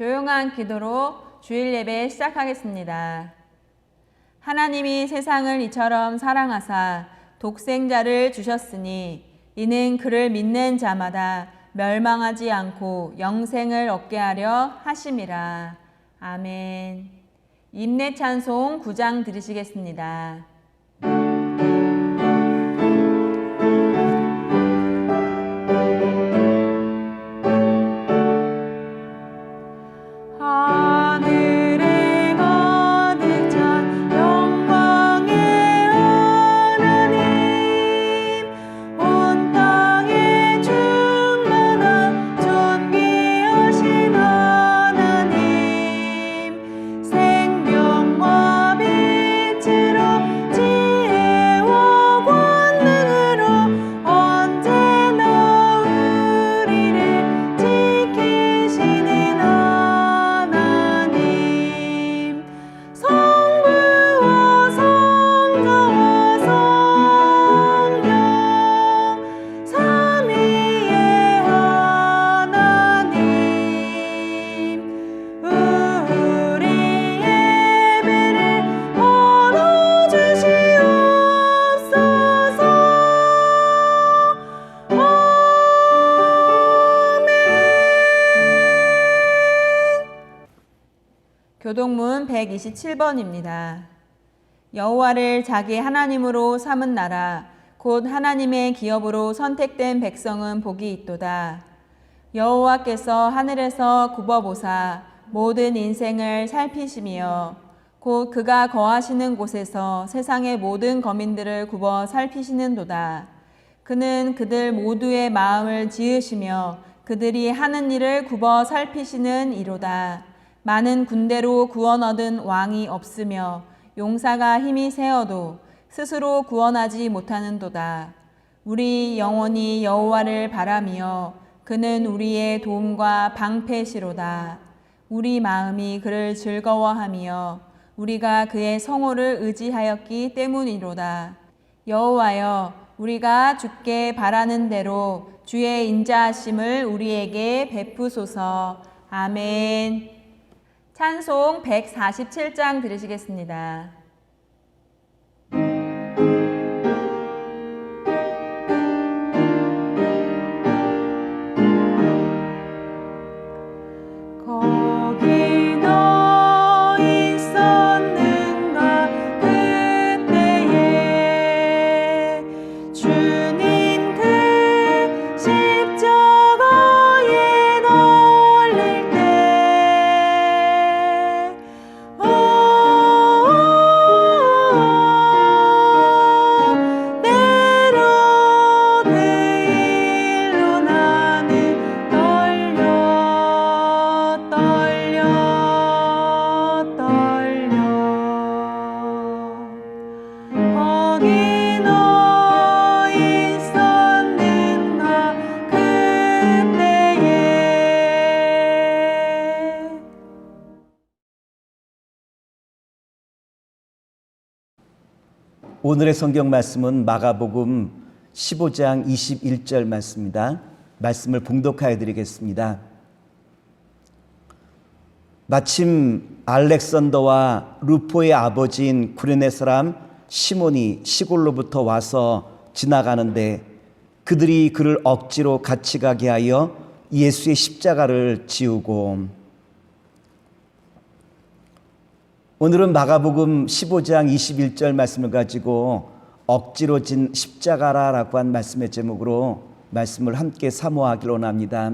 조용한 기도로 주일 예배 시작하겠습니다. 하나님이 세상을 이처럼 사랑하사 독생자를 주셨으니 이는 그를 믿는 자마다 멸망하지 않고 영생을 얻게 하려 하심이라. 아멘. 임내 찬송 9장 들으시겠습니다. 하 127번입니다. 여호와를 자기 하나님으로 삼은 나라 곧 하나님의 기업으로 선택된 백성은 복이 있도다. 여호와께서 하늘에서 굽어보사 모든 인생을 살피시며 곧 그가 거하시는 곳에서 세상의 모든 거민들을 굽어 살피시는도다. 그는 그들 모두의 마음을 지으시며 그들이 하는 일을 굽어 살피시는 이로다. 많은 군대로 구원 얻은 왕이 없으며 용사가 힘이 세어도 스스로 구원하지 못하는도다. 우리 영혼이 여호와를 바라며 그는 우리의 도움과 방패시로다. 우리 마음이 그를 즐거워하며 우리가 그의 성호를 의지하였기 때문이로다. 여호와여 우리가 주께 바라는 대로 주의 인자하심을 우리에게 베푸소서. 아멘. 찬송 147장 들으시겠습니다. 오늘의 성경 말씀은 마가복음 15장 21절 말씀입니다. 말씀을 봉독하여 드리겠습니다. 마침 알렉산더와 루포의 아버지인 구레네 사람 시몬이 시골로부터 와서 지나가는데 그들이 그를 억지로 같이 가게 하여 예수의 십자가를 지우고 오늘은 마가복음 15장 21절 말씀을 가지고 억지로 진 십자가라라고 한 말씀의 제목으로 말씀을 함께 사모하기로 합니다.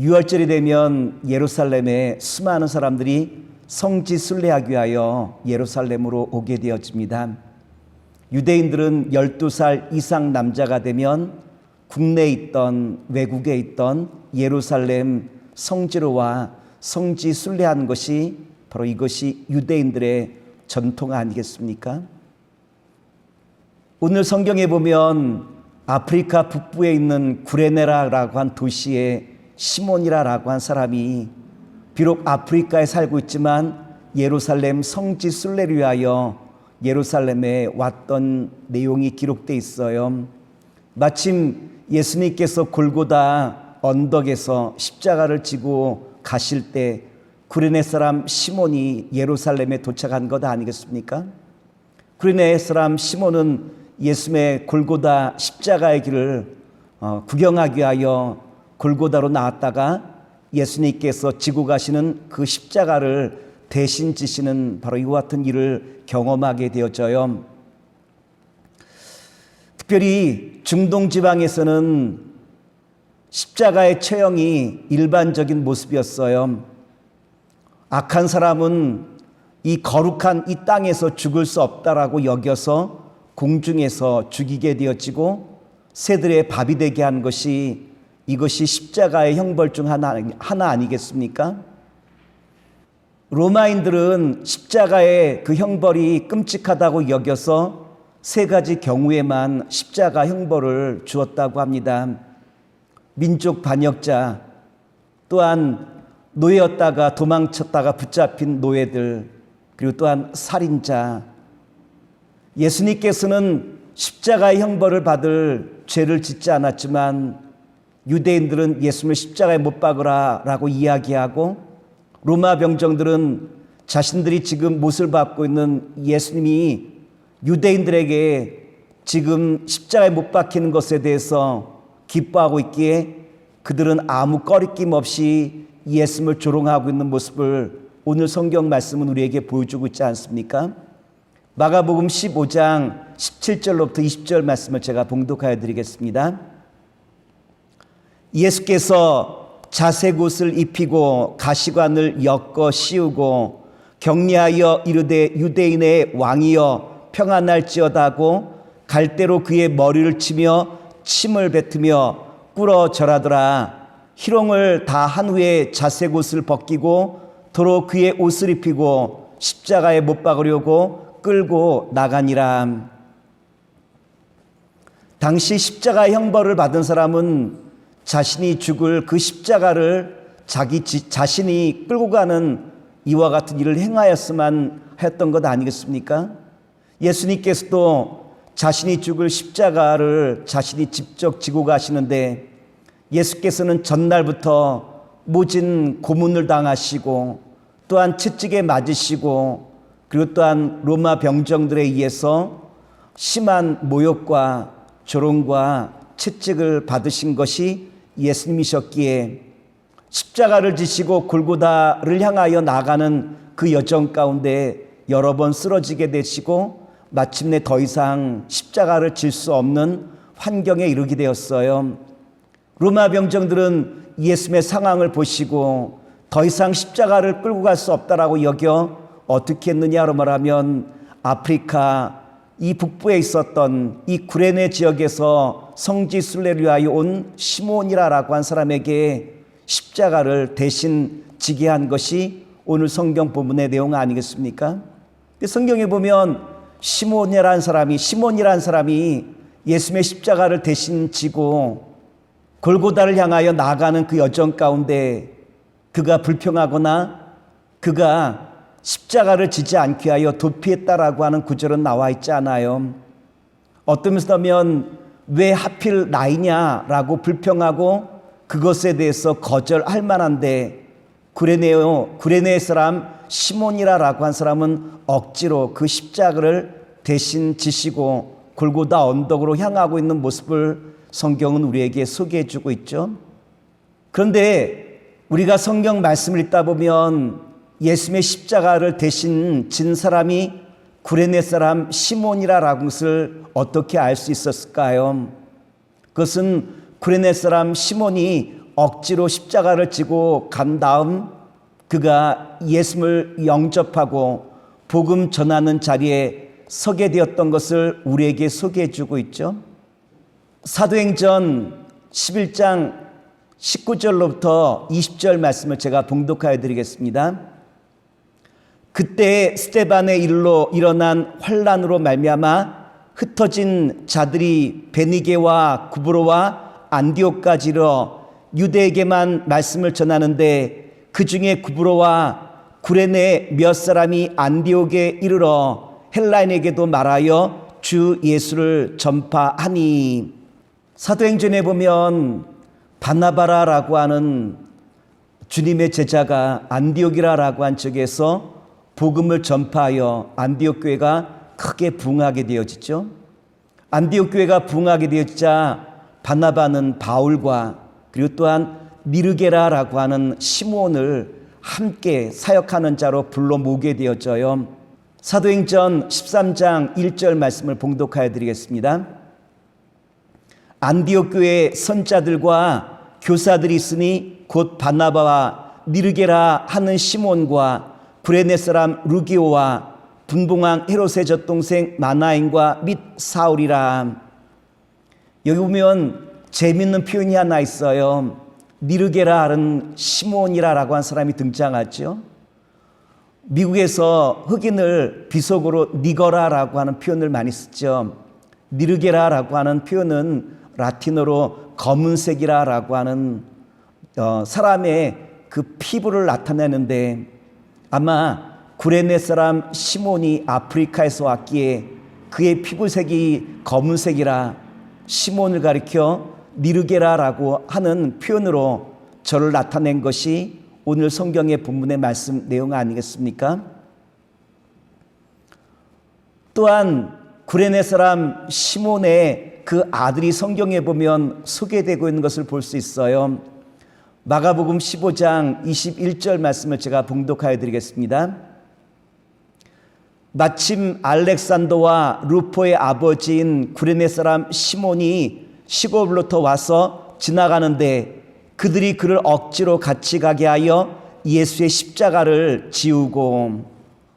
6월절이 되면 예루살렘에 수많은 사람들이 성지 순례하기 위하여 예루살렘으로 오게 되어집니다. 유대인들은 12살 이상 남자가 되면 국내에 있던 외국에 있던 예루살렘 성지로 와 성지 순례하는 것이 바로 이것이 유대인들의 전통 아니겠습니까? 오늘 성경에 보면 아프리카 북부에 있는 구레네라라고 한 도시에 시몬이라라고 한 사람이 비록 아프리카에 살고 있지만 예루살렘 성지 순례를 위하여 예루살렘에 왔던 내용이 기록돼 있어요. 마침 예수님께서 골고다 언덕에서 십자가를 지고 가실 때 구레네 사람 시몬이 예루살렘에 도착한 것 아니겠습니까? 구레네 사람 시몬은 예수의 골고다 십자가의 길을 어, 구경하기 위하여 골고다로 나왔다가 예수님께서 지고 가시는 그 십자가를 대신 지시는 바로 이와 같은 일을 경험하게 되어져요. 특별히 중동 지방에서는 십자가의 처형이 일반적인 모습이었어요. 악한 사람은 이 거룩한 이 땅에서 죽을 수 없다라고 여겨서 공중에서 죽이게 되어지고 새들의 밥이 되게 한 것이 이것이 십자가의 형벌 중 하나, 하나 아니겠습니까? 로마인들은 십자가의 그 형벌이 끔찍하다고 여겨서 세 가지 경우에만 십자가 형벌을 주었다고 합니다. 민족 반역자, 또한 노예였다가 도망쳤다가 붙잡힌 노예들, 그리고 또한 살인자. 예수님께서는 십자가의 형벌을 받을 죄를 짓지 않았지만 유대인들은 예수님을 십자가에 못 박으라 라고 이야기하고 로마 병정들은 자신들이 지금 못을 받고 있는 예수님이 유대인들에게 지금 십자가에 못 박히는 것에 대해서 기뻐하고 있기에 그들은 아무 꺼리낌 없이 예수님을 조롱하고 있는 모습을 오늘 성경 말씀은 우리에게 보여주고 있지 않습니까? 마가복음 15장 17절로부터 20절 말씀을 제가 봉독하여 드리겠습니다. 예수께서 자색 옷을 입히고 가시관을 엮어 씌우고 격리하여 이르되 유대인의 왕이여 평안할지어다고 갈대로 그의 머리를 치며 침을 뱉으며 꿇어 절하더라 희롱을 다 한 후에 자색 옷을 벗기고 도로 그의 옷을 입히고 십자가에 못 박으려고 끌고 나가니라 당시 십자가 형벌을 받은 사람은 자신이 죽을 그 십자가를 자기 지- 자신이 끌고 가는 이와 같은 일을 행하였으만 했던 것 아니겠습니까? 예수님께서도 자신이 죽을 십자가를 자신이 직접 지고 가시는데 예수께서는 전날부터 모진 고문을 당하시고 또한 채찍에 맞으시고 그리고 또한 로마 병정들에 의해서 심한 모욕과 조롱과 채찍을 받으신 것이 예수님이셨기에 십자가를 지시고 골고다를 향하여 나가는 그 여정 가운데 여러 번 쓰러지게 되시고 마침내 더 이상 십자가를 질 수 없는 환경에 이르게 되었어요. 로마 병정들은 예수님의 상황을 보시고 더 이상 십자가를 끌고 갈 수 없다라고 여겨 어떻게 했느냐로 말하면 아프리카 이 북부에 있었던 이 구레네 지역에서 성지 순례를 위하여 온 시몬이라라고 한 사람에게 십자가를 대신 지게 한 것이 오늘 성경 본문의 내용 아니겠습니까? 성경에 보면 시몬이라는 사람이 시몬이라는 사람이 예수님의 십자가를 대신 지고 골고다를 향하여 나가는 그 여정 가운데 그가 불평하거나 그가 십자가를 지지 않기 위하여 도피했다라고 하는 구절은 나와 있지 않아요. 어떤 면에서 보면 왜 하필 나이냐라고 불평하고 그것에 대해서 거절할 만한데 구레네오 구레네 사람 시몬이라라고 한 사람은 억지로 그 십자가를 대신 지시고 골고다 언덕으로 향하고 있는 모습을 성경은 우리에게 소개해 주고 있죠. 그런데 우리가 성경 말씀을 읽다 보면 예수님의 십자가를 대신 진 사람이 구레네 사람 시몬이라라는 것을 어떻게 알 수 있었을까요? 그것은 구레네 사람 시몬이 억지로 십자가를 지고 간 다음 그가 예수를 영접하고 복음 전하는 자리에 서게 되었던 것을 우리에게 소개해 주고 있죠. 사도행전 11장 19절로부터 20절 말씀을 제가 봉독하여 드리겠습니다. 그때 스테반의 일로 일어난 환란으로 말미암아 흩어진 자들이 베니게와 구브로와 안디옥까지 이르러 유대에게만 말씀을 전하는데 그 중에 구브로와 구레네 몇 사람이 안디옥에 이르러 헬라인에게도 말하여 주 예수를 전파하니 사도행전에 보면 바나바라라고 하는 주님의 제자가 안디옥이라라고 한 쪽에서 복음을 전파하여 안디옥 교회가 크게 부흥하게 되어지죠. 안디옥 교회가 부흥하게 되어지자 바나바는 바울과 그리고 또한 미르게라라고 하는 시몬을 함께 사역하는 자로 불러 모으게 되어져요. 사도행전 13장 1절 말씀을 봉독하여 드리겠습니다. 안디옥 교회 선자들과 교사들이 있으니 곧 바나바와 미르게라 하는 시몬과 구레네 사람 루기오와 분봉왕 헤롯의 젖동생 마나인과 및 사울이라 여기 보면 재밌는 표현이 하나 있어요. 미르게라 하는 시몬이라라고 한 사람이 등장하죠. 미국에서 흑인을 비속어로 니거라라고 하는 표현을 많이 쓰죠. 니르게라라고 하는 표현은 라틴어로 검은색이라라고 하는 어, 사람의 그 피부를 나타내는데 아마 구레네 사람 시몬이 아프리카에서 왔기에 그의 피부색이 검은색이라 시몬을 가리켜 니르게라라고 하는 표현으로 저를 나타낸 것이 오늘 성경의 본문의 말씀 내용 아니겠습니까? 또한 구레네 사람 시몬의 그 아들이 성경에 보면 소개되고 있는 것을 볼 수 있어요. 마가복음 15장 21절 말씀을 제가 봉독하여 드리겠습니다. 마침 알렉산더와 루포의 아버지인 구레네 사람 시몬이 시골로부터 와서 지나가는데 그들이 그를 억지로 같이 가게 하여 예수의 십자가를 지우고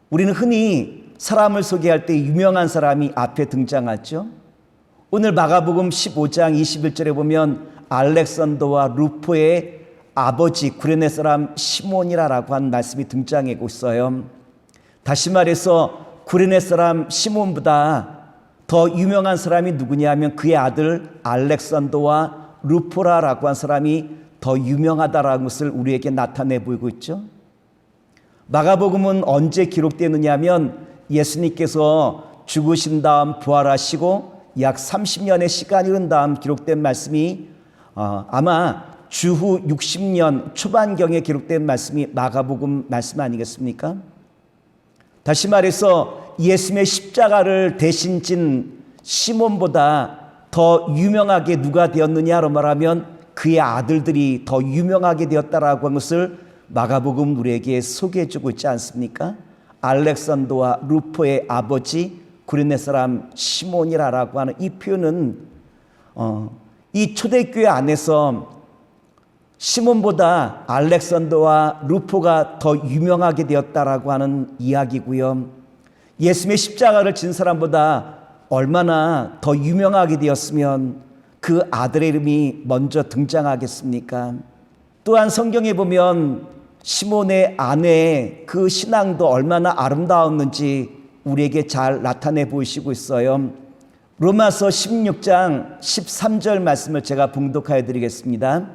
우리는 흔히 사람을 소개할 때 유명한 사람이 앞에 등장하죠. 오늘 마가복음 15장 21절에 보면 알렉산더와 루포의 아버지 구레네 사람 시몬이라라고 한 말씀이 등장하고 있어요. 다시 말해서 구레네 사람 시몬보다 더 유명한 사람이 누구냐면 그의 아들 알렉산더와 루포라라고 한 사람이 더 유명하다라는 것을 우리에게 나타내 보이고 있죠. 마가복음은 언제 기록되느냐면 예수님께서 죽으신 다음 부활하시고 약 30년의 시간이 흐른 다음 기록된 말씀이 어, 아마 주후 60년 초반경에 기록된 말씀이 마가복음 말씀 아니겠습니까? 다시 말해서 예수님의 십자가를 대신 진 시몬보다 더 유명하게 누가 되었느냐로 말하면 그의 아들들이 더 유명하게 되었다라고 한 것을 마가복음 우리에게 소개해 주고 있지 않습니까? 알렉산더와 루포의 아버지 구레네 사람 시몬이라라고 하는 이 표현은 어, 이 초대교회 안에서 시몬보다 알렉산더와 루포가 더 유명하게 되었다라고 하는 이야기고요. 예수님의 십자가를 진 사람보다 얼마나 더 유명하게 되었으면 그 아들의 이름이 먼저 등장하겠습니까? 또한 성경에 보면 시몬의 아내의 그 신앙도 얼마나 아름다웠는지 우리에게 잘 나타내 보이시고 있어요. 로마서 16장 13절 말씀을 제가 봉독하여 드리겠습니다.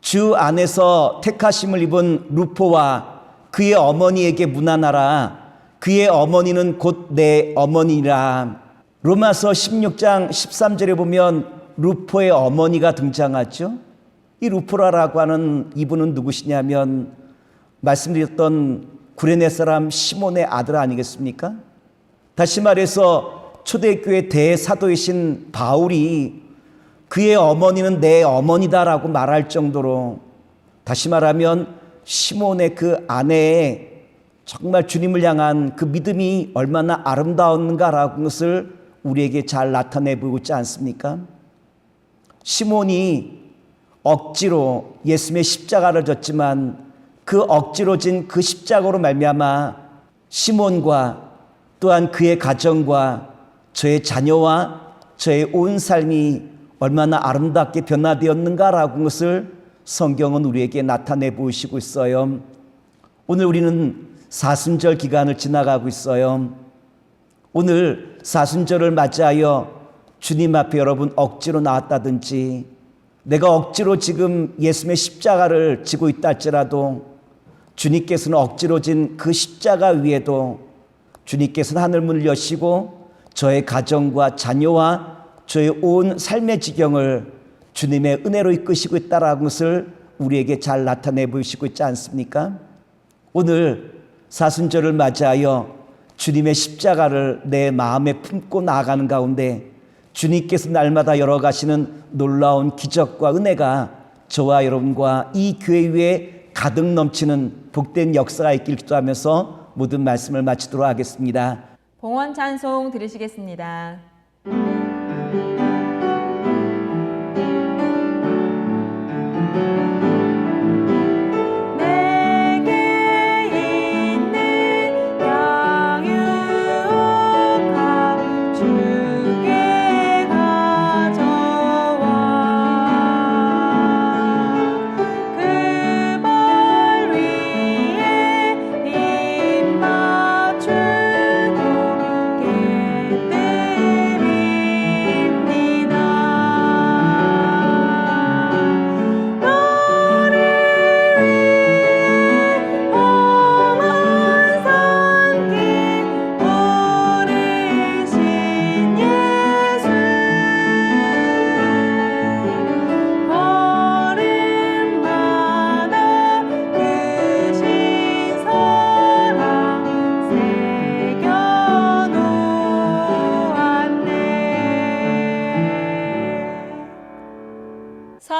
주 안에서 택하심을 입은 루포와 그의 어머니에게 문안하라. 그의 어머니는 곧 내 어머니라. 로마서 16장 13절에 보면 루포의 어머니가 등장하죠. 이 루포라라고 하는 이분은 누구시냐면 말씀드렸던 구레네 사람 시몬의 아들 아니겠습니까? 다시 말해서 초대교회 대사도이신 바울이 그의 어머니는 내 어머니다라고 말할 정도로 다시 말하면 시몬의 그 아내의 정말 주님을 향한 그 믿음이 얼마나 아름다운가라는 것을 우리에게 잘 나타내 보이고 있지 않습니까? 시몬이 억지로 예수님의 십자가를 졌지만 그 억지로 진 그 십자가로 말미암아 시몬과 또한 그의 가정과 저의 자녀와 저의 온 삶이 얼마나 아름답게 변화되었는가라고 것을 성경은 우리에게 나타내 보이시고 있어요. 오늘 우리는 사순절 기간을 지나가고 있어요. 오늘 사순절을 맞이하여 주님 앞에 여러분 억지로 나왔다든지 내가 억지로 지금 예수님의 십자가를 지고 있다 할지라도 주님께서는 억지로 진 그 십자가 위에도 주님께서는 하늘문을 여시고 저의 가정과 자녀와 저의 온 삶의 지경을 주님의 은혜로 이끄시고 있다라는 것을 우리에게 잘 나타내 보이시고 있지 않습니까? 오늘 사순절을 맞이하여 주님의 십자가를 내 마음에 품고 나아가는 가운데 주님께서 날마다 열어가시는 놀라운 기적과 은혜가 저와 여러분과 이 교회 위에 가득 넘치는 복된 역사가 있길 기도하면서 모든 말씀을 마치도록 하겠습니다. 봉헌 찬송 들으시겠습니다.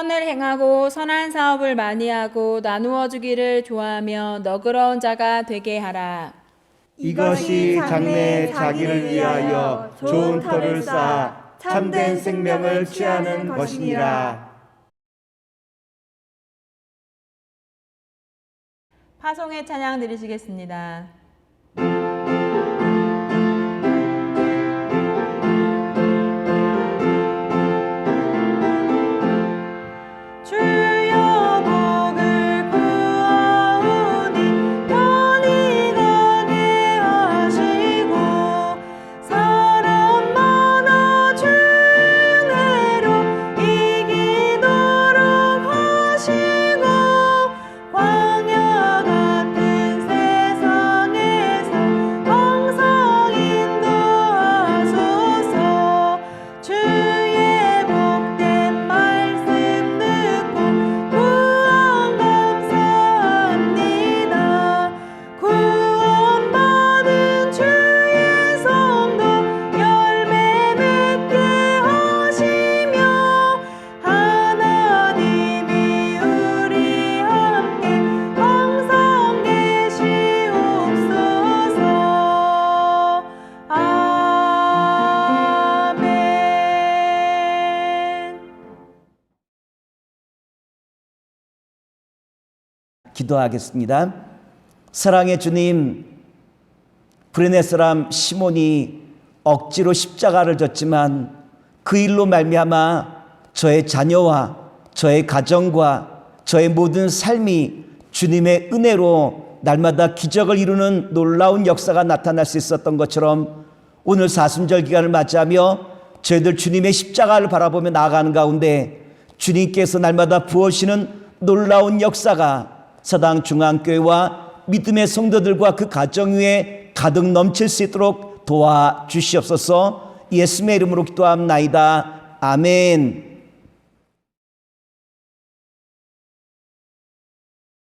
선을 행하고 선한 사업을 많이 하고 나누어 주기를 좋아하며 너그러운 자가 되게 하라. 이것이 장래의 자기를 위하여 좋은 터를 쌓아 참된 생명을 취하는 것이니라. 파송의 찬양 들으시겠습니다. 기도하겠습니다. 사랑의 주님, 브레네 사람 시몬이 억지로 십자가를 졌지만 그 일로 말미암아 저의 자녀와 저의 가정과 저의 모든 삶이 주님의 은혜로 날마다 기적을 이루는 놀라운 역사가 나타날 수 있었던 것처럼 오늘 사순절 기간을 맞이하며 저희들 주님의 십자가를 바라보며 나아가는 가운데 주님께서 날마다 부어시는 놀라운 역사가 사당 중앙교회와 믿음의 성도들과 그 가정 위에 가득 넘칠 수 있도록 도와 주시옵소서 예수님의 이름으로 기도합나이다. 아멘.